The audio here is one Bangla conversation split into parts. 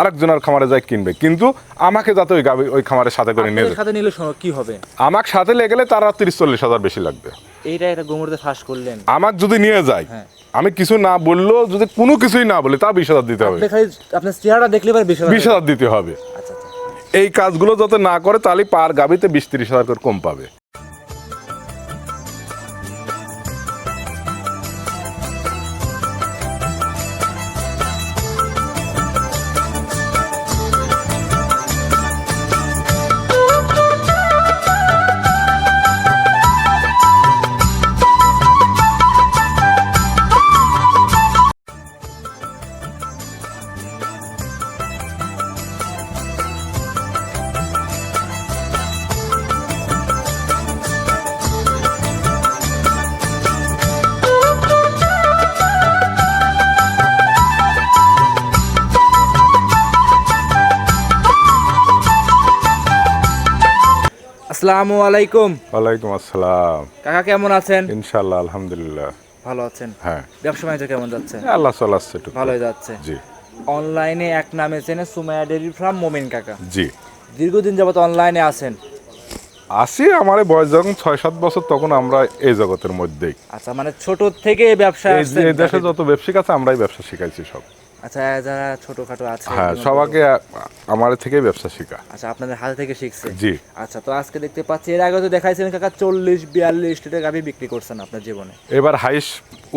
আরেকজনের খামারে যায় কিনবে। কিন্তু আমাকে যাতে ওই গাবি ওই খামারের সাথে করে নিয়ে সাথে নিলে কি হবে? আমাকে সাথে লেগে গেলে তারা তিরিশ চল্লিশ হাজার বেশি লাগবে। এইটা একটা গোমরতে ফাঁস করলেন। আমাকে যদি নিয়ে যায় হ্যাঁ। আমি কিছু না বললেও যদি কোনো কিছুই না বলে তা বিশ হাজার দিতে হবে। আপনি আপনার চেহারা দেখলে বিশ হাজার দিতে হবে। আচ্ছা আচ্ছা। এই কাজগুলো যাতে না করে তাহলে পার গাবিতে বিশ তিরিশ হাজার করে কম পাবে। আসসালামু আলাইকুম। ওয়ালাইকুম আসসালাম। কাকা কেমন আছেন? ইনশাল্লাহ আলহামদুলিল্লাহ। ভালো আছেন? হ্যাঁ। ব্যবসা বাণিজ্য কেমন যাচ্ছে? আল্লাহ চলাচ্ছে একটু। ভালোই যাচ্ছে। জি। অনলাইনে এক নামে চেনে সুমাইয়া ডেরি ফার্ম মোমিন কাকা। জি। দীর্ঘদিন যাবত অনলাইনে আছেন। আসি আমার বয়স যখন ছয় সাত বছর তখন আমরা এই জগতের মধ্যেই। আচ্ছা মানে ছোট থেকে ব্যবসা এই এই দেশে যত ব্যবসায়িক আছে আমরাই ব্যবসা শিখাইছি সব। আচ্ছা যারা ছোটখাটো আছে হ্যাঁ সবাইকে আমার থেকে ব্যবসা শিখা। আচ্ছা আপনাদের হাতে থেকে শিখছে? জি। আচ্ছা তো আজকে দেখতে পাচ্ছি এর আগে তো দেখাইছিলেন কাকা চল্লিশ বিয়াল্লিশ লিটার গাভি বিক্রি করছেন আপনার জীবনে। এবার হাইস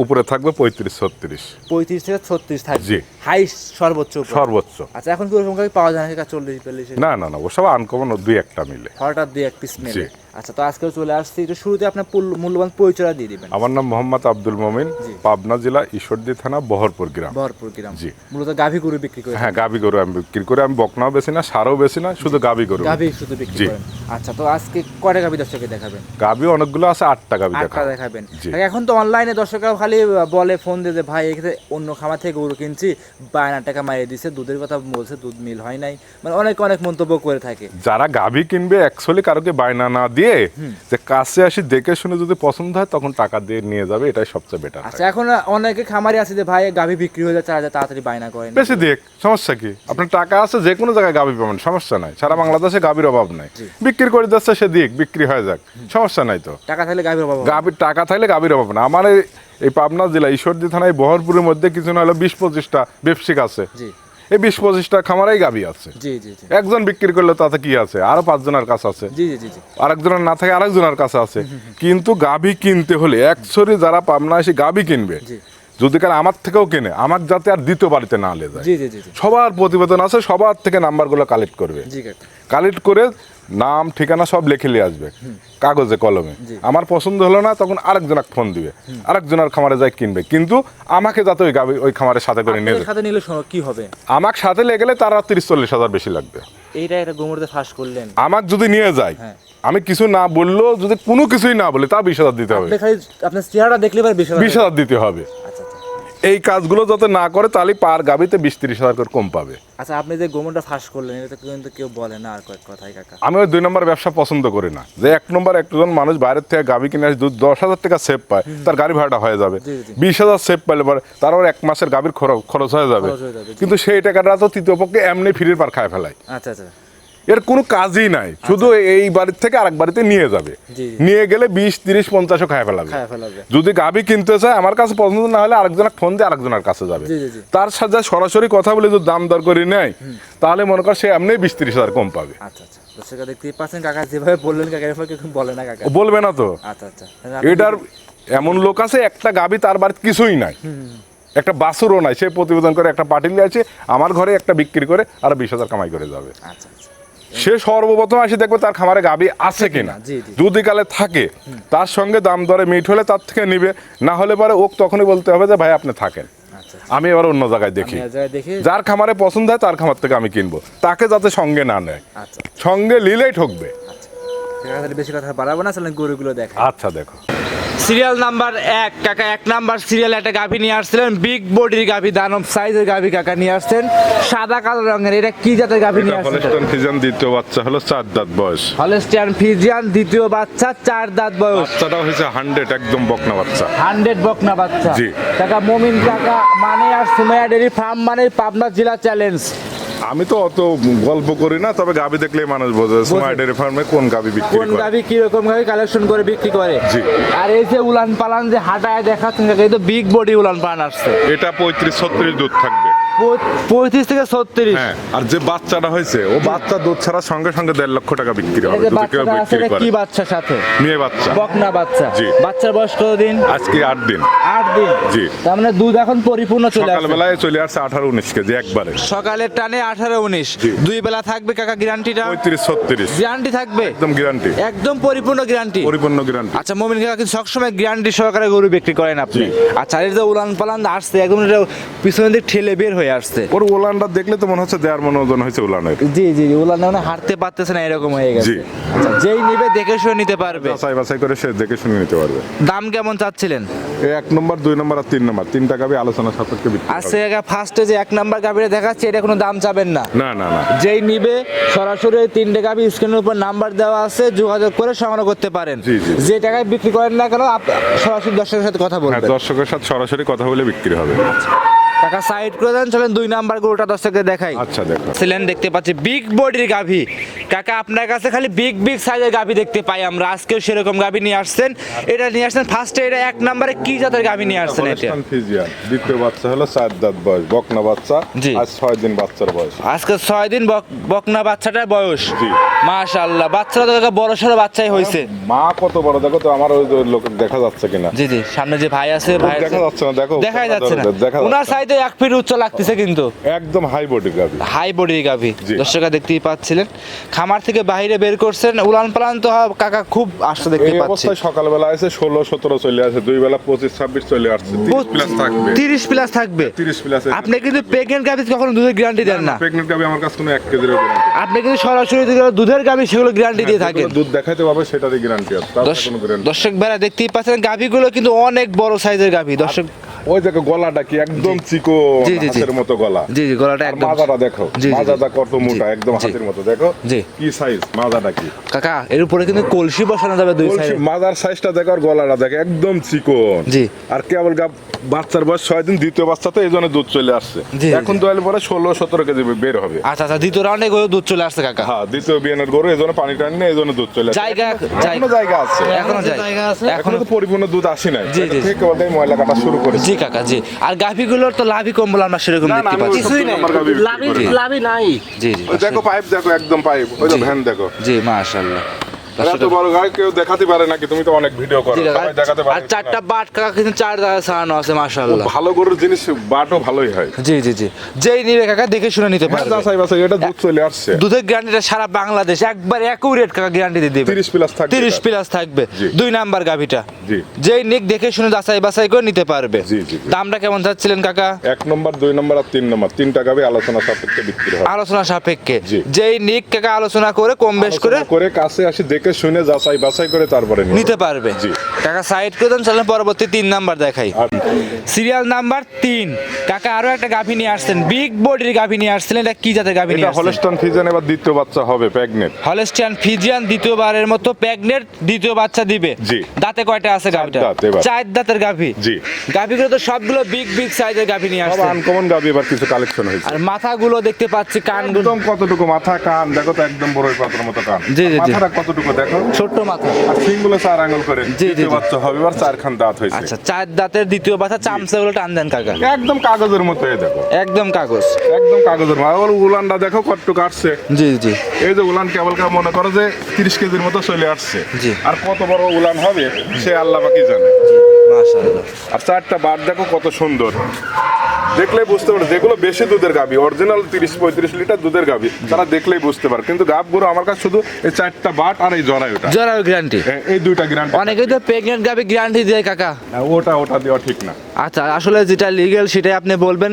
উপরে থাকবে পঁয়ত্রিশ ছত্রিশ। পঁয়ত্রিশ থেকে ছত্রিশ থাকবে। জি। হাই সর্বোচ্চ সর্বোচ্চ। আচ্ছা এখন কি ওরকম গাভি পাওয়া যায় না কাকা চল্লিশ বিয়াল্লিশ? না না না ওসব আনকমন দুই একটা মিলে। হঠাৎ দুই এক পিস মেলে। আচ্ছা তো আজকেও চলে আসছি। একটু শুরুতে আপনার মূল্যবান পরিচয় দিয়ে দিবেন। আমার নাম মোহাম্মদ আব্দুল মমিন পাবনা জেলা ঈশ্বরদী থানা বহরপুর গ্রাম। ভরপুর গ্রাম। জি। মূলত গাভী গরু বিক্রি করে হ্যাঁ গাবি গরু আমি বিক্রি করে। আমি বকনাও বেশি না সারও বেশি না শুধু গাভী গরু। গাভি শুধু বিক্রি করেন। আচ্ছা তো আজকে কয়টা গাভী দর্শককে দেখাবেন? গাবি অনেকগুলো আছে আটটা গাবি দেখা আটটা দেখাবেন। এখন তো অনলাইনে দর্শকরা খালি বলে ফোন দিয়ে যে ভাই এখানে অন্য খামার থেকে গরু কিনছি বায়না টাকা মারিয়ে দিছে দুধের কথা বলছে দুধ মিল হয় নাই। মানে অনেক অনেক মন্তব্য করে থাকে। যারা গাভী কিনবে অ্যাকচুয়ালি কারোকে বায়না না দিয়ে যে কাছে আসি দেখে শুনে যদি পছন্দ হয় তখন টাকা দিয়ে নিয়ে যাবে এটাই সবচেয়ে বেটার আচ্ছা এখন অনেকে খামারি আছে যে ভাই গাভি বিক্রি হয়ে যাচ্ছে আর তাড়াতাড়ি বায়না করেন। বেশি দেখ সমস্যা কি? আপনার টাকা আছে যে কোনো জায়গায় গাভি পাবেন সমস্যা নাই। সারা বাংলাদেশে গাভির অভাব নাই। বিক্রি করে দিচ্ছে সে দিক বিক্রি হয়ে যাক সমস্যা নাই তো। টাকা থাকলে গাভি অভাব। গাভীর টাকা থাকলে গাভীর অভাব না। আমার এই- পাবনা জেলা ঈশ্বরদী থানায় বহরপুরের মধ্যে কিছু না হলে বিশ পঁচিশটা ব্যবসায়িক আছে। এই বিশ পঁচিশটা খামারাই গাবি আছে। একজন বিক্রি করলে তাতে কি আছে? আরও পাঁচজনের কাছে আছে। আরেকজনের না থাকে আরেকজনের কাছে আছে। কিন্তু গাভী কিনতে হলে একসরি যারা পাবনা এসে গাভী কিনবে। যদি কারণ আমার থেকেও কেনে আমার যাতে আর দ্বিতীয় বাড়িতে না লে যায় সবার প্রতিবেদন আছে সবার থেকে নাম্বারগুলো কালেক্ট করবে। কালেক্ট করে নাম ঠিকানা সব লিখে নিয়ে আসবে কাগজে কলমে। আমার পছন্দ হলো না তখন আরেকজনকে ফোন দিবে। আরেকজনের খামারে যায় কিনবে। কিন্তু আমাকে যাতে ওই গাবি ওই খামারের সাথে করে নিয়ে সাথে নিলে কি হবে? আমাকে সাথে লেগে গেলে তারা তিরিশ চল্লিশ হাজার বেশি লাগবে। এইটা একটা গোমরতে ফাঁস করলেন। আমাকে যদি নিয়ে যায় হ্যাঁ। আমি কিছু না বললেও যদি কোনো কিছুই না বলে তা বিশ হাজার দিতে হবে। আপনি খালি আপনার চেহারা দেখলে বেশি হাজার দিতে হবে। এই কাজগুলো যাতে না করে তাহলে পার গাবিতে বিশ তিরিশ হাজার করে কম পাবে। আচ্ছা আপনি যে গোমরটা ফাঁস করলেন এটা কিন্তু কেউ বলে না আর কয়েক কথাই কাকা। আমি ওই দুই নম্বর ব্যবসা পছন্দ করি না। যে এক নম্বর একজন মানুষ বাইরের থেকে গাবি কিনে আসে দু- দশ হাজার টাকা সেভ পায় তার গাড়ি ভাড়াটা হয়ে যাবে। বিশ হাজার সেভ পাইলে পরে তার ওর এক মাসের গাবির খরচ- খরচ হয়ে যাবে। কিন্তু সেই টাকাটা তো তৃতীয় পক্ষে এমনি ফিরির পার খায় ফেলায়। আচ্ছা আচ্ছা। এর কোনো কাজই নাই। শুধু এই বাড়ির থেকে আরেক বাড়িতে নিয়ে যাবে। নিয়ে গেলে বিশ তিরিশ পঞ্চাশও খায় ফেলাবে। যদি গাবি কিনতে চায় আমার কাছে পছন্দ না হলে আরেকজনের ফোন দিয়ে আরেকজনের কাছে যাবে। তার সাথে সরাসরি কথা বলে যদি দাম দর করে নেয় তাহলে মনে কর সে এমনি বিশ তিরিশ হাজার কম পাবে। আচ্ছা আচ্ছা। বলবে না তো। আচ্ছা আচ্ছা। এটার এমন লোক আছে একটা গাবি তার বাড়িতে কিছুই নাই। একটা বাসুরও নাই সে প্রতিবেদন করে একটা পার্টি আছে আমার ঘরে একটা বিক্রি করে আর বিশ হাজার কামাই করে যাবে। আচ্ছা আচ্ছা। সে সর্বপ্রথম আসে দেখবে তার খামারে গাবি আছে কিনা। যদি কালে থাকে। তার সঙ্গে দাম দরে মিট হলে তার থেকে নিবে। না হলে পরে ওক তখনই বলতে হবে যে ভাই আপনি থাকেন। আচ্ছা আমি এবার অন্য জায়গায় দেখি। যার খামারে পছন্দ হয় তার খামার থেকে আমি কিনবো। তাকে যাতে সঙ্গে না নেয়। আচ্ছা। সঙ্গে নিলেই ঠকবে। আচ্ছা। বেশি কথা বাড়াবো না গরুগুলো দেখা আচ্ছা দেখো। সিরিয়াল নাম্বার এক। কাকা এক নাম্বার সিরিয়াল একটা গাভী নিয়ে আসছিলেন। বিগ বডির গাভী দানব সাইজের গাভী কাকা নিয়ে আসছেন। সাদা কালো রঙের এটা কি জাতের গাভী নিয়ে আসছেন? ফিজিয়ান দ্বিতীয় বাচ্চা হলো চার দাঁত বয়স। হলস্টিয়ান ফিজিয়ান দ্বিতীয় বাচ্চা চার দাঁত বয়স। বাচ্চাটা হয়েছে হান্ড্রেড একদম বকনা বাচ্চা। হান্ড্রেড বকনা বাচ্চা। জি। কাকা মমিন কাকা মানে আর সুমাইয়া ডেরি ফার্ম মানে পাবনা জেলা চ্যালেঞ্জ আমি তো অত গল্প করি না তবে গাবি দেখলেই মানুষ বোঝে স্মার্ট ডেয়ারি ফার্মে কোন গাবি বিক্রি কোন গাবি কি রকম ভাবে কালেকশন করে বিক্রি করে। জি। আর এই যে উলান পালান যে হাঁটায় দেখাচ্ছেন এই তো বিগ বডি উলান পালান আসছে। এটা পঁয়ত্রিশ ছত্রিশ দুধ থাকবে। পঁয়ত্রিশ থেকে ছত্রিশ। হ্যাঁ আর যে বাচ্চাটা হয়েছে ও বাচ্চা দুধ ছাড়ার সঙ্গে সঙ্গে দেড় লক্ষ টাকা বিক্রি হবে। কি বাচ্চার সাথে? মেয়ে বাচ্চা। বকনা বাচ্চা। জি। বাচ্চার বয়স কতদিন? আজকে আট দিন। আট দিন? জি। তার মানে দুধ এখন পরিপূর্ণ চলে আসছে। সকালবেলায় চলে আসছে আঠারো উনিশ কেজি একবারে। সকালের টানে আঠারো উনিশ। জি। দুই বেলা থাকবে কাকা গ্যারান্টিটা? পঁয়ত্রিশ ছত্রিশ। গ্যারান্টি থাকবে? একদম গ্যারান্টি। একদম পরিপূর্ণ গ্যারান্টি? পরিপূর্ণ গ্যারান্টি। আচ্ছা মমিন কাকা কিন্তু সবসময় গ্যারান্টি সহকারে গরু বিক্রি করেন আপনি। আচ্ছা আর চারিদিকে উলান পালান আসছে একদম পিছনের দিক ঠেলে বের হয়ে আসছে। ওর ওলানটা দেখলে তো মনে হচ্ছে দেড় মন ওজন হয়েছে ওলানের জি জি উলান মানে হাঁটতে পারতেছে না এরকম হয়ে গেছে। আচ্ছা যেই নিবে দেখে শুনে নিতে পারবে। বাছাই বাছাই করে সে দেখে শুনে নিতে পারবে। দাম কেমন চাচ্ছিলেন? এক নম্বর দুই নম্বর আর তিন নম্বর। তিনটা গাবি আলোচনা সাপেক্ষে। আজকে ফার্স্টে যে এক নম্বর গাভিটা দেখাচ্ছে এটা কোনো দাম চাবেন না। না না না। যেই নিবে সরাসরি ওই তিনটে গাভি স্ক্রিনের উপর নাম্বার দেওয়া আছে যোগাযোগ করে সংগ্রহ করতে পারেন। জি, জি। যে টাকায় বিক্রি করেন না কেন সরাসরি দর্শকের সাথে কথা হ্যাঁ বলবেন দর্শকের সাথে সরাসরি কথা বলে বিক্রি হবে। টাকা সাইড করে দেন চলেন দুই নাম্বার গরুটা দর্শকদের দেখাই। আচ্ছা দেখো। ছিলেন দেখতে পাচ্ছি বিগ বডির গাভি। কাকা আপনার কাছে খালি বিগ বিগ সাইজের গাভি দেখতে পাই আমরা। আজকেও সেরকম গাভি নিয়ে আসছেন। এটা নিয়ে আসছেন ফার্স্টে এটা এক নম্বরে কি জাতের গাভি নিয়ে আসছেন এটা? ফ্রিজিয়ান দ্বিতীয় বাচ্চা হলো চার দাঁত বয়স বকনা বাচ্চা। আজ ছয় দিন বাচ্চার বয়স। আজকে ছয় দিন বকনা বাচ্চাটার বয়স। মাশাআল্লাহ বাচ্চাটা তো বড় সড়ো বাচ্চাই হয়েছে মা কত বড় দেখো তো আমার ওই লোক দেখা যাচ্ছে কিনা। জি জি সামনে যে ভাই আছে ভাই দেখা যাচ্ছে না দেখো। দেখা যাচ্ছে না। ওনার যাচ্ছে সাইডে এক ফিট উচ্চ লাগতেছে কিন্তু? একদম হাই বডি গাবি হাই বডির গাভি। দর্শকরা দেখতেই পাচ্ছিলেন। খামার থেকে বাইরে বের করছেন। উলান পালান তো কাকা খুব আসতে দেখতে এই পাচ্ছি। সকালবেলা আছে ষোলো সতেরো চলে আসে। দুই বেলা পঁচিশ ছাব্বিশ চলে আসছে। তিরিশ প্লাস থাকবে। তিরিশ প্লাস থাকবে। তিরিশ প্লাস আপনি কিন্তু প্রেগনেন্ট গাভি কখনো দুধের গ্যারান্টি দেন না প্রেগনেন্ট গাবি আমার কাছে কোনো এক কেজির গ্যারান্টি আপনি কিন্তু সরাসরি দুধের গাভি সেগুলো গ্যারান্টি দিয়ে থাকেন। দুধ দেখাইতে পারবে সেটারই গ্যারান্টি আছে। তার কোনো গ্যারান্টি দর্শক ভাইরা দেখতেই পাচ্ছেন গাভিগুলো কিন্তু অনেক বড় সাইজের গাভি। দর্শক ওই দেখো গলাটা কি একদম চিকো। হাতের মতো গলা। জি জি গলাটা একদম মাজাটা দেখো। মাজাটা কত মোটা একদম হাতের মতো দেখো? জি। কি সাইজ মাজাটা কি? কাকা এর উপরে কিন্তু কলসি বসানো যাবে দুই সাইডে মাজার সাইজটা দেখো আর গলাটা দেখো একদম চিকন। জি। আর কেবল গা বাচ্চার বয়স ছয় দিন দ্বিতীয় বাচ্চাতে এই জন্য দুধ চলে আসছে। এখন দোয়ালে পরে ষোলো সতেরো কেজি বের হবে। আচ্ছা আচ্ছা দ্বিতীয় রাউন্ডে গরু দুধ চলে আসছে কাকা। হ্যাঁ দ্বিতীয় বিয়ানের গরু এই জন্য পানি টানি না এই জন্য দুধ চলে আসছে। জায়গা এখনও জায়গা আছে। এখনও জায়গা আছে। এখনও তো পরিপূর্ণ দুধ আসে নাই। জি, জি। ঠিক কেবল ময়লা কাটা শুরু করেছে। জি কাকা জি। আর গাভিগুলোর তো লাভই কম বলে আমরা সেরকম দেখতে পাচ্ছি। কিছুই নাই। আমার গাভি লাভই লাভই নাই। জি জি ওই দেখো পাইপ দেখো একদম পাইপ ওই যে ভ্যান দেখো। জি মাশাআল্লাহ। এত বড় গাড়ি কেউ দেখাতে পারে নাকি? তুমি তো অনেক ভিডিও করো। সবাই দেখাতে আর চারটা বাট কাকা কিন্তু চার জায়গায় ছাড়ানো আছে মাশাআল্লাহ। ভালো গরুর জিনিস বাটও ভালোই হয়। জি জি জি। যেই নিবে কাকা দেখে শুনে নিতে হ্যাঁ পারবে। যাচাই বাছাই এটা দুধ চলে আসছে। দুধের গ্যারান্টিটা সারা বাংলাদেশ একবার একুরেট কাকা গ্যারান্টি দিয়ে দেবে। 30 প্লাস থাকবে। প্লাস দুই নাম্বার গাভিটা। জি। যেই নিক দেখে শুনে যাচাই বাছাই করে নিতে পারবে। জি, জি, জি। দামটা কেমন চাচ্ছিলেন কাকা? এক নম্বর দুই নম্বর আর তিন নম্বর। তিনটা গাবি আলোচনা সাপেক্ষে বিক্রি হয়। আলোচনা সাপেক্ষে। যেই নিক কাকা আলোচনা করে কম বেশ করে করে কাছে আসি দেখে শুনে যাচাই বাছাই করে তারপরে নিতে পারবে। জি। কাকা সাইড করে দেন চলেন পরবর্তী তিন নাম্বার দেখাই। সিরিয়াল নাম্বার তিন। কাকা আরও একটা গাভী নিয়ে আসছেন বিগ বডির গাভী নিয়ে আসছিলেন এটা কি জাতের গাভী নিয়ে হলস্টন ফিজন এবার দ্বিতীয় বাচ্চা হবে প্রেগনেট হলস্টিয়ান ফিজিয়ান দ্বিতীয়বারের মতো প্রেগনেন্ট দ্বিতীয় বাচ্চা দিবে। জি। দাঁতে কয়টা আছে গাভীটা। চার দাঁতের গাভী। জি। গাভীগুলো তো সবগুলো বিগ বিগ সাইজের গাভী নিয়ে সব আসছে আনকমন গাবি এবার কিছু কালেকশন হয়েছে। আর মাথাগুলো দেখতে পাচ্ছি কানগুলো। একদম কতটুকু মাথা কান দেখো তো একদম বড় পাতার মতো কান। জি, জি। মাথাটা কতটুকু দেখো ছোট্ট মাথা। আর সিংগুলো চার আঙুল করে জি, জি, বাচ্চা হবে এবার চারখান দাঁত হয়েছে। আচ্ছা চার দাঁতের দ্বিতীয় বাচ্চা চামচাগুলো টান দেন কাকা। একদম কাগজের মতো এই দেখো। একদম কাগজ। একদম কাগজের মতো। আর উলানটা দেখো কতটুকু আসছে। জি জি। এই যে উলান কেবল কেবল মনে করো যে তিরিশ কেজির মতো চলে আসছে। জি। আর কত বড় উলান হবে সে আল্লাহ বাকি জানে? মাশাআল্লাহ। আর চারটা বার দেখো কত সুন্দর। দেখলেই বুঝতে পারে যেগুলো বেশি দুধের গাবি অরিজিনাল তিরিশ পঁয়ত্রিশ লিটার দুধের গাবি তারা দেখলেই বুঝতে পারে কিন্তু গাবগুলো আমার কাছে শুধু এই চারটা বাট আর এই জরাই ওটা জরায়ু গ্যারান্টি এই দুইটা গ্রান্ট অনেকেই তো প্রেগনেন্ট গাভী গ্যারান্টি দেয় কাকা। ওটা ওটা দেওয়া ঠিক না। আচ্ছা আসলে যেটা লিগেল সেটাই আপনি বলবেন।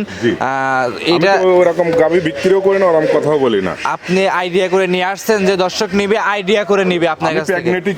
এটা ওরকম গাবি বিক্রিও করি না ওরকম কথাও বলি না। আপনি আইডিয়া করে নিয়ে আসছেন যে দর্শক নিবে আইডিয়া করে নিবে আপনার কাছ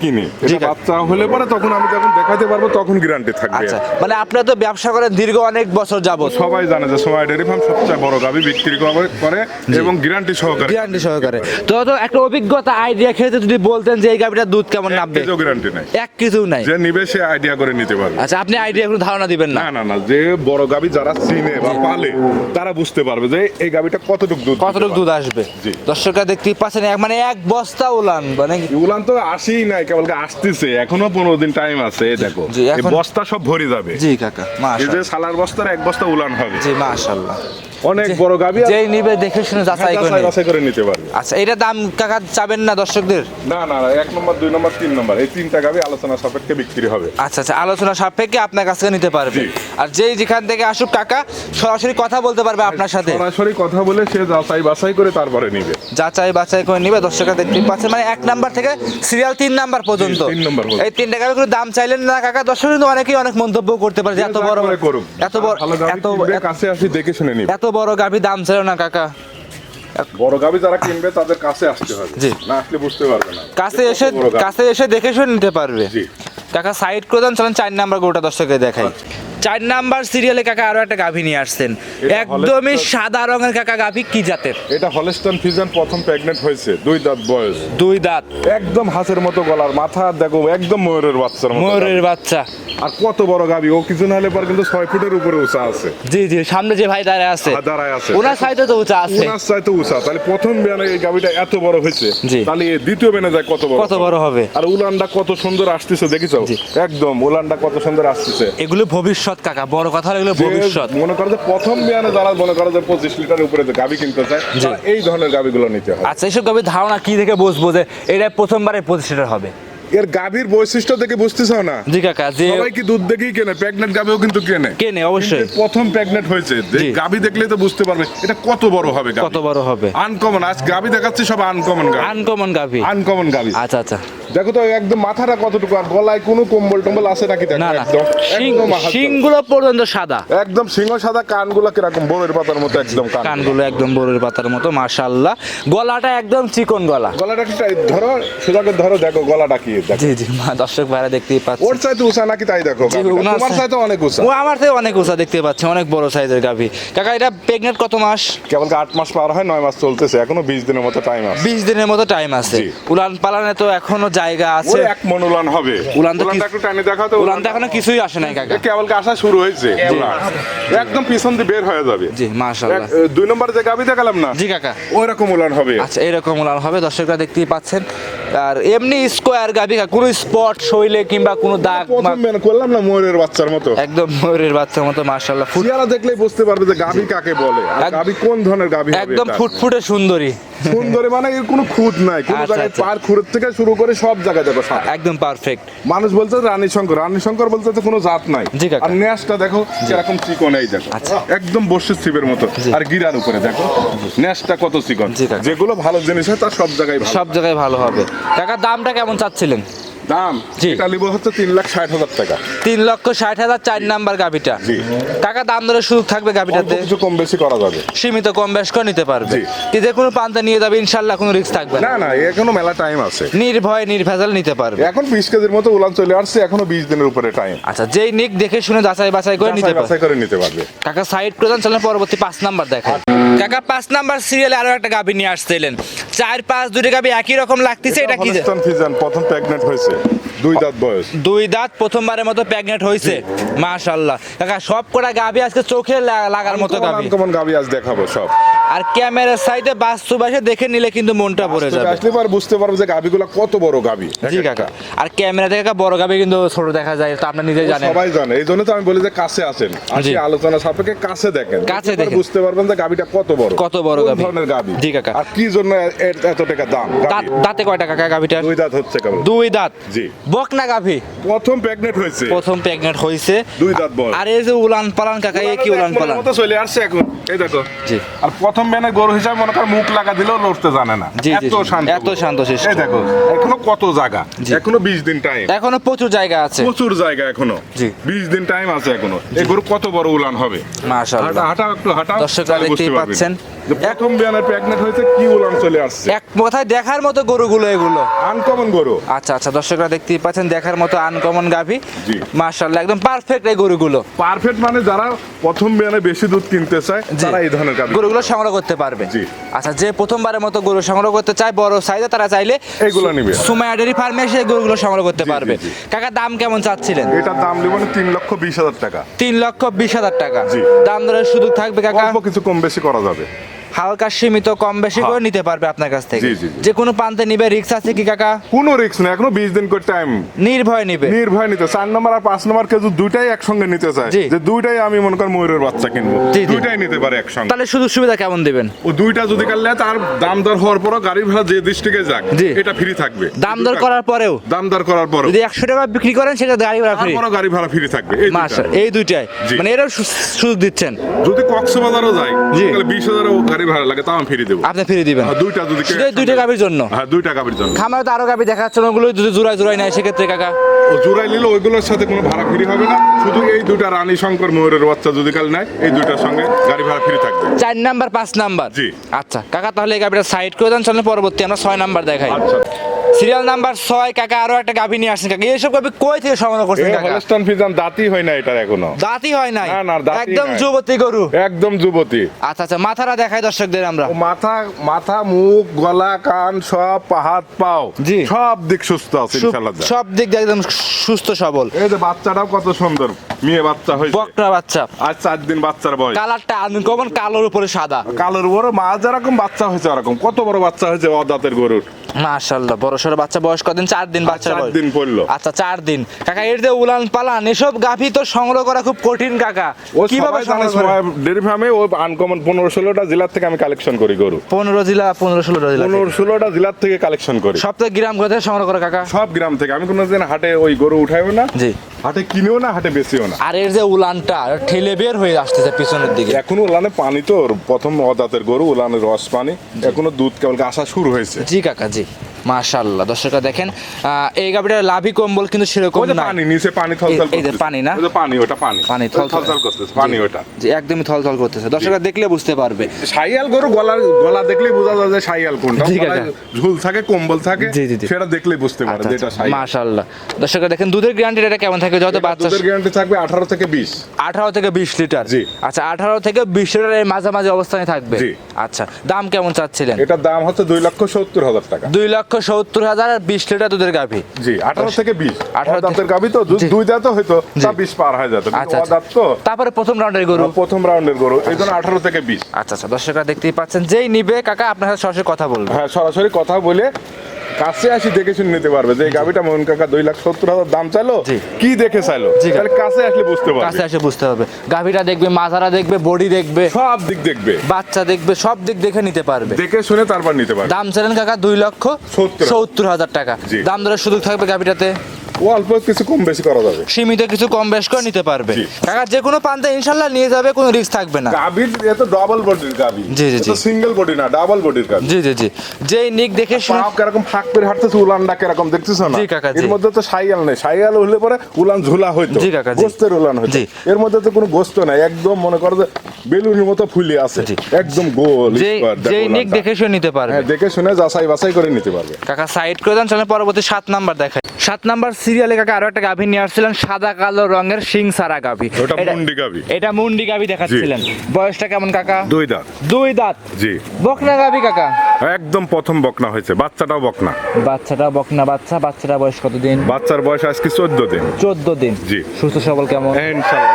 কিনি। এটা বাচ্চা হলে পরে তখন আমি যখন দেখাতে পারব তখন গ্যারান্টি থাকবে। আচ্ছা মানে আপনারা তো ব্যবসা করেন দীর্ঘ অনেক বছর যাবত সবাই জানে যে সোয়া ডেয়ারি ফার্ম সবচেয়ে বড় গাভি বিক্রি করে এবং গ্যারান্টি সহকারে। গ্যারান্টি সহকারে। তো তো একটা অভিজ্ঞতা আইডিয়া খেতে যদি বলতেন যে এই গাভিটার দুধ কেমন নামবে? কেজও গ্যারান্টি নাই। এক কিছু নাই। যে নিবে সে আইডিয়া করে নিতে পারবে। আচ্ছা আপনি আইডিয়া কোনো ধারণা দিবেন না? না না যে বড় গাভি যারা চিনে বা পালে তারা বুঝতে পারবে যে এই গাভিটা কতটুকু দুধ কতটুকু দুধ আসবে। দর্শকরা দেখতেই পাচ্ছেন এক- মানে এক বস্তা উলান মানে উলান তো আসেই নাই কেবল আসতেছে এখনও পনেরো দিন টাইম আছে দেখো। বস্তা সব ভরে যাবে। জি কাকা এই যে সালার বস্তার এক বস্তা উলান হবে। জি মাশাআল্লাহ। অনেক বড় আর যেই নিবে দেখে শুনে যাচাই করে যাচাই করে নিতে পারবে। আচ্ছা এটা দাম কাকা চাবেন না দর্শকদের? না না না এক নম্বর দুই নম্বর তিন নম্বর এই তিনটা গাভি আলোচনা সাপেক্ষে বিক্রি হবে। আচ্ছা আচ্ছা আলোচনা সাপেক্ষে আপনার কাছ থেকে নিতে পারবে। আর যেই যেখান থেকে আসুক কাকা সরাসরি কথা বলতে পারবে আপনার সাথে। সরাসরি কথা বলে সে যাচাই বাছাই করে তারপরে নিবে। যাচাই বাছাই করে নিবে দর্শকরা দেখতে পাচ্ছে মানে এক নাম্বার থেকে সিরিয়াল তিন নাম্বার পর্যন্ত। তিন নাম্বার এই তিনটা গাড়ি করে দাম চাইলেন না কাকা? দর্শক কিন্তু অনেকেই অনেক মন্তব্য করতে পারে যে এত বড় করুক। এত বড় এত- কাছে আসি দেখে শুনে নিবে। এত বড় গাভি দাম ছিল না কাকা। বড় গাভি যারা কিনবে তাদের কাছে আসতে হবে। জি। না আসলে বুঝতে পারবে না। কাছে এসে কাছে এসে দেখে শুনে নিতে পারবে। জি। কাকা সাইড করে দেন চলেন চার নাম্বার গোটা দর্শকে দেখাই। চার নাম্বার সিরিয়ালে কাকা আরও একটা গাভী নিয়ে আসছেন। একদমই সাদা রঙের কাকা গাভী কি জাতের? এটা হলস্টন ফিজন প্রথম প্রেগনেন্ট হয়েছে দুই দাঁত বয়স। দুই দাঁত। একদম হাঁসের মতো গলার মাথা দেখো একদম ময়ূরের বাচ্চার মতো ময়ূরের বাচ্চা। আর কত বড় গাবি ও কিছু না হলে পর কিন্তু ছয় ফুটের উপরে উঁচা আছে। জি জি সামনে যে ভাই দাঁড়ায় আছে। আর দাঁড়ায় আছে। ওনার সাইডে তো উঁচা আছে। উনার চাইতে উঁচা। তাহলে প্রথম বিয়ানে এই গাবিটা এত বড় হয়েছে। তাহলে এই দ্বিতীয় বেনে যায় কত বড় কত বড় হবে? আর উলানটা কত সুন্দর আসতেছে দেখিছো? একদম উলানটা কত সুন্দর আসতেছে। এগুলো ভবিষ্যৎ কাকা? বড় কথা হলো এগুলো ভবিষ্যৎ। মনে করো যে প্রথম বিয়ানে যারা মনে করো যে পঁচিশ লিটারের উপরে যে গাবি কিনতে চায় এই ধরনের গাবিগুলো নিতে হয়। আচ্ছা এইসব গাভীর ধারণা কি দেখে বুঝব যে এটা প্রথমবারে পঁচিশ লিটার হবে? এর গাভীর বৈশিষ্ট্য দেখে বুঝতেছ না? জি কাকা যে সবাই কি দুধ দেখেই কেনে? প্রেগনেন্ট গাভিও কিন্তু কেনে। কেনে অবশ্যই। প্রথম প্রেগনেন্ট হয়েছে। গাভি দেখলেই তো বুঝতে পারবে এটা কত বড় হবে কত বড় হবে? আনকমন আজ গাভি দেখাচ্ছি সব আনকমন গাভি আনকমন গাভী আনকমন গাভি আচ্ছা আচ্ছা। দেখো তো একদম মাথাটা কতটুকু আর গলায় কোনো কম্বল টম্বল আছে নাকি দেখো? একদম শিংগুলো পর্যন্ত সাদা। একদম সিংহ সাদা কানগুলো কীরকম? বড়ের পাতার মতো একদম কান। কানগুলো একদম বড়ের পাতার মতো মাশাআল্লাহ। গলাটা একদম চিকন গলা। গলাটা কি তাই? ধরো সোজা করে ধরো দেখো গলাটা কি জি জি মা দর্শক ভাইরা দেখতেই পাচ্ছে ওর চাইতে উঁচা নাকি তাই দেখো তোমার চাইতে অনেক উঁচা। ও আমার থেকে অনেক উঁচা দেখতে পাচ্ছি অনেক বড় সাইজের গাভী। কাকা এটা প্রেগনেন্ট কত মাস? কেবল কি আট মাস পার হয়? নয় মাস চলতেছে এখনও বিশ দিনের মতো টাইম আছে। বিশ দিনের মতো টাইম আছে। উলান পালানে তো এখনও জায়গা আছে। এক মন উলান হবে। উলান তো একটু টানে দেখা তো উলান তো এখনও কিছুই আসে নাই কাকা। কেবল কি আসা শুরু হয়েছে একদম পিছন দিয়ে বের হয়ে যাবে। জি মাশাআল্লাহ। দুই নম্বর যে গাবি দেখালাম না জি কাকা। ওই রকম উলান হবে। আচ্ছা এরকম উলান হবে দর্শকরা দেখতেই পাচ্ছেন। আর এমনি স্কোয়ার কাকা, কোনো স্পট শৈলে কিংবা কোনো দাগ প্রথম মেন করলাম না ময়ূরের বাচ্চার মতো? একদম ময়ূরের বাচ্চার মতো মাশাআল্লাহ। ফুট চেহারা দেখলেই বুঝতে পারবে যে গাভি কাকে বলে গাভি কোন ধরনের গাবি হবে একদম ফুটফুটে সুন্দরী। সুন্দরী মানে এর কোনো খুঁত নাই। কোন আচ্ছা, জায়গায় আচ্ছা। পার খুঁড়ের থেকে শুরু করে সব জায়গায় দেখো একদম পারফেক্ট মানুষ বলছে রানী শঙ্কর। রানী শঙ্কর বলতে তো কোনো জাত নাই। আর ন্যাসটা দেখো এরকম চিকন এই দেখো। আচ্ছা। একদম বর্ষের ছিপের মতো। আর গিরার উপরে দেখো। ন্যাসটা কত চিকন। যেগুলো ভালো জিনিস হয় তার সব জায়গায় সব জায়গায় ভালো হবে। কাকা দামটা কেমন চাচ্ছিলেন? দাম? এটা নিব হচ্ছে তিন লাখ ষাট হাজার টাকা। তিন লক্ষ ষাট হাজার চার নাম্বার গাভিটা। টাকা দাম ধরে সুযোগ থাকবে গাভিটাতে? কিছু কম বেশি করা যাবে। সীমিত কম বেশ করে নিতে পারবে। যে কোনো পান্তা নিয়ে যাবে ইনশাল্লাহ কোনো রিস্ক থাকবে না। না এখনও মেলা টাইম আছে। নির্ভয় নির্ভেজাল নিতে পারবে। এখন বিশ কেজির মতো উলান চলে আসছে এখনও বিশ দিনের উপরে টাইম আচ্ছা যেই নিক দেখে শুনে যাচাই বাছাই করে নিতে পারবে। করে নিতে পারবে। কাকা সাইড প্রধান চলেন পরবর্তী পাঁচ নাম্বার দেখেন কাকা পাঁচ নাম্বার সিরিয়ালে আরও একটা গাভী নিয়ে আসছিলেন। চার পাঁচ দুটি গাভী একই রকম লাগতেছে এটা কি ফিজান প্রথম প্রেগনেন্ট হয়েছে। দুই দাঁত বয়স। দুই দাঁত প্রথমবারের মতো প্রেগনেন্ট হয়েছে। মাশাআল্লাহ। কাকা সব কটা গাভী আজকে চোখে লাগার মতো গাভী। কেমন গাভী আজ দেখাবো সব। আর ক্যামেরার সাইডে বাস্তব দেখে নিলে কিন্তু মনটা ভরে যাবে। আসলে পর বুঝতে পারব যে গাবিগুলো কত বড় গাবি। জি কাকা। আর ক্যামেরা থেকে বড় গাভি কিন্তু ছোট দেখা যায় তো আপনি নিজেই জানেন। সবাই জানে। এই জন্য তো আমি বলি যে কাছে আসেন। আসি। আলোচনা সাপেক্ষে কাছে দেখেন। কাছে দেখেন। বুঝতে পারবেন যে গাবিটা কত বড়। কত বড় গাভী। ধরনের গাবি? জি কাকা। আর কি জন্য এত টাকা দাম দাঁত কয়টা কাকা গাভিটার দুই দাঁত হচ্ছে কেবল দুই দাঁত? জি। বকনা গাভি প্রথম প্রেগনেন্ট হয়েছে। প্রথম প্রেগনেন্ট হয়েছে দুই দাঁত বয়স আর এই যে উলান পালান কাকা এ কি উলান পালান মতো চলে আসছে এখন। এই দেখো। জি। আর প্রথম বেনে গরু হিসাবে মনে কর মুখ লাগা দিলেও লড়তে জানে না। এত শান্ত। এত শান্ত শেষ এই দেখো এখনও কত জায়গা। এখনও বিশ দিন টাইম এখনও প্রচুর জায়গা আছে। প্রচুর জায়গা এখনও। জি। বিশ দিন টাইম আছে এখনও। এই গরু কত বড় উলান হবে? মাশাআল্লাহ। হাঁটা একটু হাঁটা দর্শকরা দেখতেই। পাচ্ছেন। প্রথম বিয়ানের প্রেগনেন্ট হয়েছে কি উলান চলে আসছে? এক কথায় দেখার মতো গরুগুলো এগুলো। আনকমন গরু। আচ্ছা আচ্ছা দর্শকরা দেখতেই পাচ্ছেন দেখার মতো আনকমন গাভী। জি। মার্শাল্লাহ একদম পারফেক্ট এই গরুগুলো। পারফেক্ট মানে যারা প্রথম বিয়ানে বেশি দুধ কিনতে চায়। তারা এই ধরনের গাভি। গরুগুলো সংগ্রহ করতে পারবে। জি। আচ্ছা যে প্রথমবারের মতো গরু সংগ্রহ করতে চায় বড় সাইজে তারা চাইলে এইগুলো নিবে। সুমায়া ডেরি ফার্মে এসে গরুগুলো সংগ্রহ করতে পারবে। কাকা দাম কেমন চাচ্ছিলেন? এটার দাম দেবো না তিন লক্ষ বিশ হাজার টাকা। তিন লক্ষ বিশ হাজার টাকা। জি। দাম দরের সুযোগ থাকবে কাকা? অল্প কিছু কম বেশি করা যাবে। হালকা সীমিত কম বেশি করে নিতে পারবে আপনার কাছ থেকে। যে কোনো প্রান্তে নিবে রিক্স আছে কি কাকা? কোনো রিস্ক নেই এখনও বিশ দিন করে টাইম নির্ভয় নিবে। নির্ভয় নিতে চার নম্বর আর পাঁচ নম্বর কেউ দুইটাই একসঙ্গে নিতে চায়। যে দুইটাই আমি মনে করি ময়ূরের বাচ্চা কিনবো। দুইটাই নিতে পারে একসঙ্গে। তাহলে সুযোগ সুবিধা কেমন দিবেন? ও দুইটা যদি কাটলে তার দাম দর হওয়ার পরও গাড়ি ভাড়া যে ডিস্ট্রিক্টে যাক জি। এটা ফ্রি থাকবে। দাম দর করার পরেও? দাম দর করার পরও। যদি একশো টাকা বিক্রি করেন সেটা গাড়ি ভাড়া ফ্রি গাড়ি ভাড়া ফ্রি থাকবে এই দুইটাই। মানে এরও সুযোগ দিচ্ছেন। যদি কক্সবাজারও। তাহলে বিশ হাজারও গাড়ি ভাড়া লাগে তাও আমি ফ্রি দেবো। আপনি ফিরে দিবেন? দুইটা যদি দুইটা গাভীর জন্য? হ্যাঁ দুইটা গাভীর জন্য। খামারে তো আরও গাভী দেখাচ্ছে ওগুলো যদি জোড়ায় জোড়ায় নেয় সেক্ষেত্রে কাকা? ও জোড়াই নিলে ওইগুলোর সাথে কোনো ভাড়া ফ্রি হবে না শুধু এই দুইটা রানী শঙ্কর ময়ূরের বাচ্চা যদি কাল নেয় এই দুইটার সঙ্গে গাড়ি ভাড়া ফ্রি থাকবে। চার নাম্বার পাঁচ নাম্বার? জি। আচ্ছা কাকা তাহলে এই গাবিটা সাইড করে দেন চলেন পরবর্তী আমরা ছয় নাম্বার দেখাই। আচ্ছা। সিরিয়াল নাম্বার ছয় কাকা আরও একটা গাভী নিয়ে আসেন কাকা। এইসব গাভী কই থেকে সংগ্রহ করছেন কাকা? হলস্টান ফিজান দাঁতই হয় না এটার এখনও। দাঁতই হয় নাই? না, না, দাঁতই একদম যুবতী গরু? একদম যুবতী। আচ্ছা আচ্ছা মাথাটা দেখাই দর্শকদের আমরা। ও মাথা মাথা মুখ গলা কান সব হাত পাও জি। সব দিক সুস্থ আছে সব- ইনশাআল্লাহ। সব দিক একদম সুস্থ সবল। এই যে বাচ্চাটাও কত সুন্দর। মেয়ে বাচ্চা হয়েছে। বকরা বাচ্চা। আজ চার দিন বাচ্চার বয়স। কালারটা আনকমন কালোর উপরে সাদা। কালোর উপরে মা যেরকম বাচ্চা হয়েছে ওরকম। কত বড় বাচ্চা হয়েছে অদাতের গরুর। মাশাল্লাহ বড় সড়ো বাচ্চা বয়স কদিন? চার দিন বাচ্চা চার দিন পড়ল। আচ্ছা চার দিন। কাকা এর যে উলান পালান এসব গাভী তো সংগ্রহ করা খুব কঠিন কাকা। ও কীভাবে সংগ্রহ ডেরি ফার্মে ও আনকমন পনেরো ষোলোটা জেলার থেকে আমি কালেকশন করি গরু। পনেরো জেলা পনেরো ষোলো জেলা পনেরো ষোলোটা জেলার থেকে কালেকশন করি। সপ্তাহে গ্রাম কোথায় থেকে সংগ্রহ করে কাকা। সব গ্রাম থেকে। আমি কোনোদিন হাটে ওই গরু উঠাইও না জি। হাটে কিনেও না হাটে বেশিও না। আর এর যে উলানটা ঠেলে বের হয়ে আসতেছে পিছনের দিকে। এখনও উলানে পানি তো প্রথম অদাতের গরু উলানের রস পানি। এখনও দুধ কেবল আসা শুরু হয়েছে। জি কাকা জি। wichtig. মাশাল্লাহ দর্শকরা দেখেন এই গাভীটার লাভি কম্বল কিন্তু সেরকম যে নাই। পানি নিচে পানি থলথল এই- এই যে পানি না? পানি ওটা পানি। পানি থলথল। করতেছে পানি ওটা। জি একদমই থলথল করতেছে। দর্শকরা দেখলে বুঝতে পারবে। সাইয়াল গরু গলার গলা দেখলেই বোঝা যায় যে সাইয়াল কোনটা। ঝুল থাকে কম্বল থাকে জি, জি। সেটা দেখলেই বুঝতে পারে যে এটা সাইয়াল মাশাল্লাহ দর্শকরা দেখেন দুধের গ্যারান্টি এটা কেমন থাকে যত বাচ্চা দুধের গ্যারান্টি থাকবে আঠারো থেকে বিশ। আঠারো থেকে বিশ লিটার? জি। আচ্ছা আঠারো থেকে বিশ লিটার এই মাঝামাঝি অবস্থানে থাকবে? জি। আচ্ছা দাম কেমন চাচ্ছিলেন? এটার দাম হচ্ছে দুই লক্ষ সত্তর হাজার টাকা। দুই লক্ষ সত্তর হাজার আর বিশ লিটার দুধের গাভী। জি আঠারো থেকে বিশ। আঠারো দাঁতের গাবি তো দুই দাঁত হয়তো তা বিশ পার হয়ে যেত আচ্ছা, আচ্ছা। দাঁত তো তারপরে প্রথম রাউন্ডের গরু। প্রথম রাউন্ডের গরু। এই জন্য আঠারো থেকে বিশ। আচ্ছা আচ্ছা দর্শকরা দেখতেই পাচ্ছেন। যেই নিবে কাকা আপনার সাথে সরাসরি কথা বলবে। হ্যাঁ সরাসরি কথা বলে কাছে আসি দেখে শুনে নিতে পারবে যে এই মন মোহন কাকা দুই লাখ সত্তর হাজার দাম চাইলো। কি দেখে চাইলো। তাহলে কাছে আসলে বুঝতে পারবে। কাছে আসে বুঝতে হবে গাভীটা দেখবে মাথারা দেখবে বডি দেখবে সব দিক দেখবে। বাচ্চা দেখবে সব দিক দেখে নিতে পারবে। দেখে শুনে তারপর নিতে পারবে। দাম চাইলেন কাকা দুই লক্ষ সত্তর। হাজার। টাকা। দাম দরের সুযোগ থাকবে গাভীটাতে? অল্প কিছু কম বেশি করা যাবে। সীমিত কিছু কম বেশ করে নিতে পারবে। কাকা যে কোনো ইনশাল্লাহ নিয়ে যাবে কোনো রিস্ক থাকবে না। গাবির এ তো ডাবল বডির গাবি জি, জি, জি। সিঙ্গেল বডি না ডাবল বডির গাবি জি জি জি। যেই নিক দেখে শুনে পাও কীরকম ফাঁক করে হাঁটতেছে উলানটা কীরকম দেখতেছো না? জি, কাকা, এর মধ্যে তো সাইয়াল নেই। সাইয়াল হলে পরে উলান ঝুলা হইতো। জি, কাকা। গোস্তের উলান হইতো। এর মধ্যে তো কোনো গোস্ত নাই। একদম মনে করো যে বেলুনের মতো ফুলে আছে। একদম গোল যেই নিক দেখে শুনে নিতে পারবে। হ্যাঁ দেখে শুনে যাচাই বাছাই করে নিতে পারবে। কাকা সাইড করে দেন চলেন পরবর্তী সাত নাম্বার দেখাই। সাত নাম্বার সিরিয়ালে কাকা আরও একটা গাভী নিয়ে আসছিলেন সাদা কালো রঙের সিং সারা গাভী। ওটা মুন্ডি গাভী। এটা মুন্ডি গাভী দেখাচ্ছিলেন। বয়সটা কেমন কাকা? দুই দাঁত। দুই দাঁত। জি। বকনা গাভী কাকা? একদম প্রথম বকনা হয়েছে বাচ্চাটাও বকনা। বাচ্চাটা বকনা বাচ্চা বাচ্চাটা বয়স কত দিন বাচ্চার বয়স আজকে চোদ্দ দিন। চোদ্দ দিন। জি। সুস্থ সবল কেমন? ইনশাল্লাহ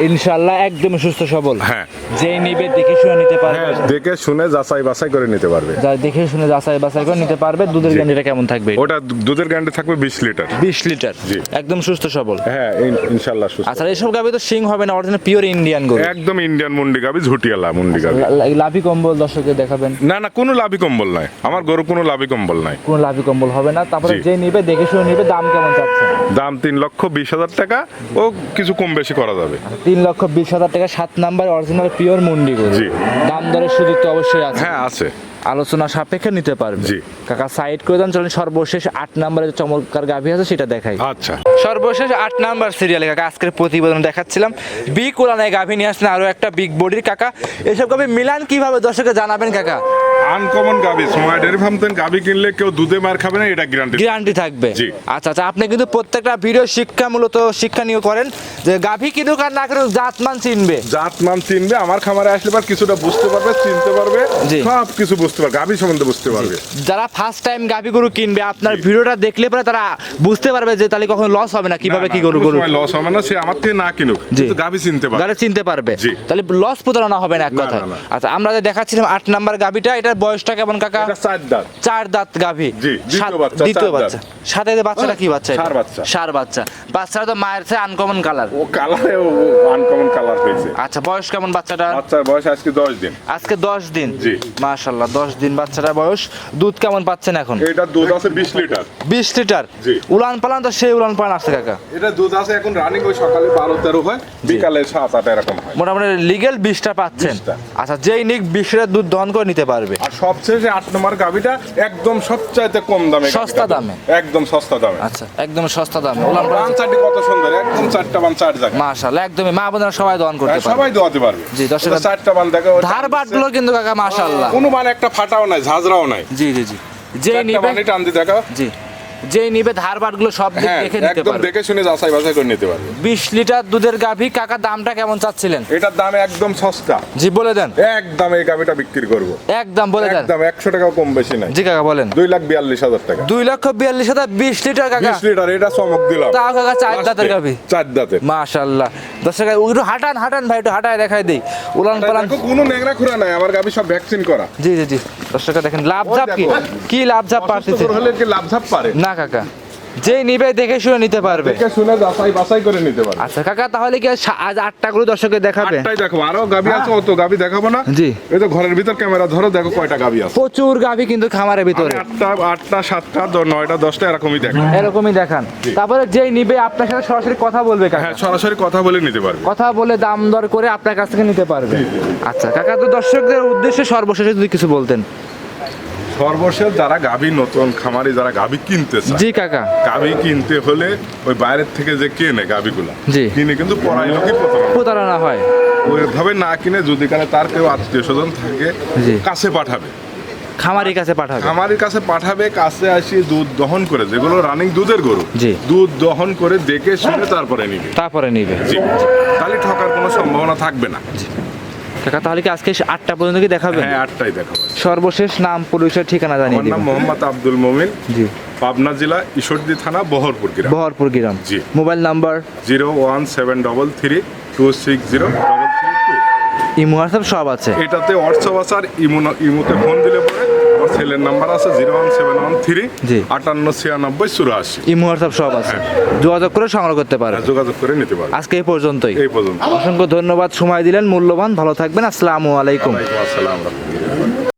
ইনশাল্লাহ একদম সুস্থ সবল। হ্যাঁ। যেই নিবে দেখে শুনে নিতে পারবে। হ্যাঁ দেখে শুনে যাচাই বাছাই করে নিতে পারবে। যা দেখে শুনে যাচাই বাছাই করে নিতে পারবে দুধের গ্যান্ডিটা কেমন থাকবে? ওটা দুধের গ্যারান্টি থাকবে বিশ লিটার। বিশ লিটার। জি। একদম সুস্থ সবল। হ্যাঁ ইন- ইনশাল্লাহ সুস্থ। আচ্ছা এসব গাভি তো সিং হবে না অরিজিনাল পিওর ইন্ডিয়ান গরু। একদম ইন্ডিয়ান মুন্ডি গাবি ঝুটিয়ালা মুন্ডি গাবি লাভি কম্বল দর্শকদের দেখাবেন। না না কোনো লাভি কম্বল নাই। আমার গরু কোনো লাভি কম্বল নাই। কোনো লাভি কম্বল হবে না। তারপরে জি। যে নিবে দেখে শুনে নিবে দাম কেমন চাচ্ছে? দাম তিন লক্ষ বিশ হাজার টাকা ও কিছু কম বেশি করা যাবে। তিন লক্ষ বিশ হাজার টাকা সাত নাম্বার অরিজিনাল পিওর মুন্ডি গরু। দাম দরের সুযোগ তো অবশ্যই আছে। হ্যাঁ আছে। আলোচনা সাপেক্ষে নিতে পারবে। জি। কাকা সাইড করে দেন চলেন সর্বশেষ আট নাম্বারে যে চমৎকার গাভী আছে সেটা দেখাই। আচ্ছা। সর্বশেষ আট নাম্বার সিরিয়ালে কাকা আজকের প্রতিবেদন দেখাচ্ছিলাম। বি উলানায় গাভী নিয়ে আসছেন আরও একটা বিগ বডির কাকা। এসব গাভী মিলান কীভাবে? দর্শকে জানাবেন কাকা। আনকমন গাবি সময় ডেয়ারি ফার্ম থেকে গাবি কিনলে কেউ দুধে মার খাবে না এটা গ্যারান্টি গ্যারান্টি থাকবে। জি। আচ্ছা আচ্ছা আপনি কিন্তু প্রত্যেকটা ভিডিও শিক্ষা মূলত শিক্ষণীয় করেন। যে গাভী কিনুক আর না কিনুক জাতমান চিনবে। জাত মান চিনবে আমার খামারে আসলে পর কিছুটা বুঝতে পারবে চিনতে পারবে। সব কিছু বুঝতে পারবে গাভি সম্বন্ধে বুঝতে পারবে। যারা ফার্স্ট টাইম গাভী গরু কিনবে আপনার ভিডিওটা দেখলে পরে তারা বুঝতে পারবে যে তাহলে কখন লস হবে না কীভাবে কি গরু গরু লস হবে না সে আমার থেকে না কিনুক। কিন্তু গাভি চিনতে পারবে। গাড়ি চিনতে পারবে। তাহলে লস প্রতারণা হবে না এক কথা। আচ্ছা আমরা যে দেখাচ্ছিলাম আট নাম্বার গাভীটা এটার বয়সটা কেমন কাকা? চার দাঁত। চার দাঁত গাভী। দ্বিতীয় বাচ্চা, সাথে বাচ্চাটা কি বাচ্চা? ষাঁড় বাচ্চা। ষাঁড় বাচ্চা। বাচ্চাটা তো মায়ের চেয়ে আনকমন কালার ও কালারে ও আনকমন কালার হয়েছে। আচ্ছা বয়স কেমন বাচ্চাটার বাচ্চার বয়স আজকে দশ দিন। আজকে দশ দিন? জি। মাশাল্লাহ দশ দিন বাচ্চাটার বয়স। দুধ কেমন পাচ্ছেন এখন? এটা দুধ আছে বিশ লিটার। বিশ লিটার? জি। উলান পালান তো সেই উলান পালান আসছে কাকা। এটা দুধ আছে এখন রানিং ওই সকালে বারো তেরো হয় বিকালে সাত আট এরকম হয়। মোটামুটি লিগেল বিশটা পাচ্ছেন। আচ্ছা যেই নিক বিশ লিটার দুধ দহন করে নিতে পারবে। আর সবচেয়ে আট নম্বর গাভিটা একদম সবচাইতে কম দামে সস্তা দামে? একদম সস্তা দামে। আচ্ছা একদম সস্তা দামে। বান চারটি কত সুন্দর একদম চারটা বান চার জায়গা মাশাল্লাহ একদমই। মা বোনেরা সবাই দোয়ান করতে হ্যাঁ, পারবে। সবাই দোয়াতে পারবে। জি, দর্শকরা- চারটা বান দেখো ধার বাটগুলো কিন্তু কাকা মাশাল্লাহ কোনো মানে একটা ফাটাও নাই ঝাঁজরাও নাই। জি জি জি। যে নিবে টান দিয়ে দেখো জি। যেই নিবে ধার বাটগুলো সব দিক হ্যাঁ দেখে নিতে পারবে। দেখে শুনে যাচাই বাছাই করে নিতে পারবে। বিশ লিটার দুধের গাভী কাকা দামটা কেমন চাচ্ছিলেন? এটার দাম একদম সস্তা। জি বলে দেন। একদম এই গাভিটা বিক্রি করব। একদম বলে দেন। একদম একশো টাকাও কম বেশি নাই। জি কাকা বলেন। দুই লাখ বিয়াল্লিশ হাজার টাকা। দুই লক্ষ বিয়াল্লিশ হাজার বিশ লিটার কাকা। বিশ লিটার এটা চমক দিলাম। তাও কাকা চার দাঁতের গাভী। চার দাঁতের। মাশাল্লাহ। দর্শক একটু হাঁটান হাঁটান ভাই একটু হাঁটায় দেখাই দিই। উলান পালান। কোনো নেংরা খুঁড়া নাই আমার গাভি সব ভ্যাকসিন করা। জি জি জি। দর্শক দেখেন লাভ ঝাপ কি? কি লাভ ঝাপ পারতেছে? হলে কি লাভ ঝাপ পারে? না কাকা। যেই নিবে দেখে শুনে নিতে পারবে। দেখে শুনে যাচাই বাছাই করে নিতে পারে আচ্ছা কাকা তাহলে কি আজ আটটা করে দর্শকে দেখাবে? আটটাই দেখো আরও গাভি আছে অত গাভি দেখাবো না। জি। এই তো ঘরের ভিতর ক্যামেরা ধরো দেখো কয়টা গাভি আছে। প্রচুর গাভী কিন্তু খামারের ভিতরে। আটটা আটটা সাতটা নয়টা দশটা এরকমই দেখো এরকমই দেখান। তারপরে যেই নিবে আপনার সাথে সরাসরি কথা বলবে কাকা। হ্যাঁ সরাসরি কথা বলে নিতে পারবে। কথা বলে দাম দর করে আপনার কাছ থেকে নিতে পারবে। আচ্ছা কাকা তো দর্শকদের উদ্দেশ্যে সর্বশেষে যদি কিছু বলতেন। সর্বশেষ যারা গাভি নতুন খামারি যারা গাভি কিনতে চায় জি কাকা। গাভি কিনতে হলে ওই বাইরের থেকে যে কেনে গাভিগুলা জি। কিনে কিন্তু পড়াই লোকই প্রতারণা হয়। ওইভাবে না কিনে যদি কানে তার কেউ আত্মীয় স্বজন থাকে জি। কাছে পাঠাবে। খামারির কাছে পাঠাবে। খামারের কাছে পাঠাবে কাছে আসি দুধ দহন করে যেগুলো রানিং দুধের গরু জি। দুধ দহন করে দেখে শুনে তারপরে নিবে। তারপরে নিবে। জি। তাহলে ঠকার কোনো সম্ভাবনা থাকবে না। কাকা তাহলে কি আজকে আটটা পর্যন্ত কি দেখাবেন? হ্যাঁ আটটাই দেখাবো। সর্বশেষ নাম পরিচয় ঠিকানা জানিয়ে আমার নাম মোহাম্মদ আব্দুল মমিন। জি। পাবনা জেলা ঈশ্বরদী থানা বহরপুর গ্রাম। বহরপুর গ্রাম। জি। Mobile number? Zero one seven double three two six zero double three two. Imo WhatsApp সব আছে। এটাতে হোয়াটসঅ্যাপ আছে আর ইমো ইমোতে ফোন দিলে পরে ছেলের নাম্বার আছে zero one seven one three জি। আটান্ন ছিয়ানব্বই চুরাশি। ইমো হোয়াটসঅ্যাপ সব আছে। হ্যাঁ। যোগাযোগ করে সংগ্রহ করতে পারে যোগাযোগ করে নিতে পারে আজকে এই পর্যন্তই। এই পর্যন্ত। অসংখ্য ধন্যবাদ। সময় দিলেন মূল্যবান। ভালো থাকবেন। আসসালামু আলাইকুম। আসসালাম।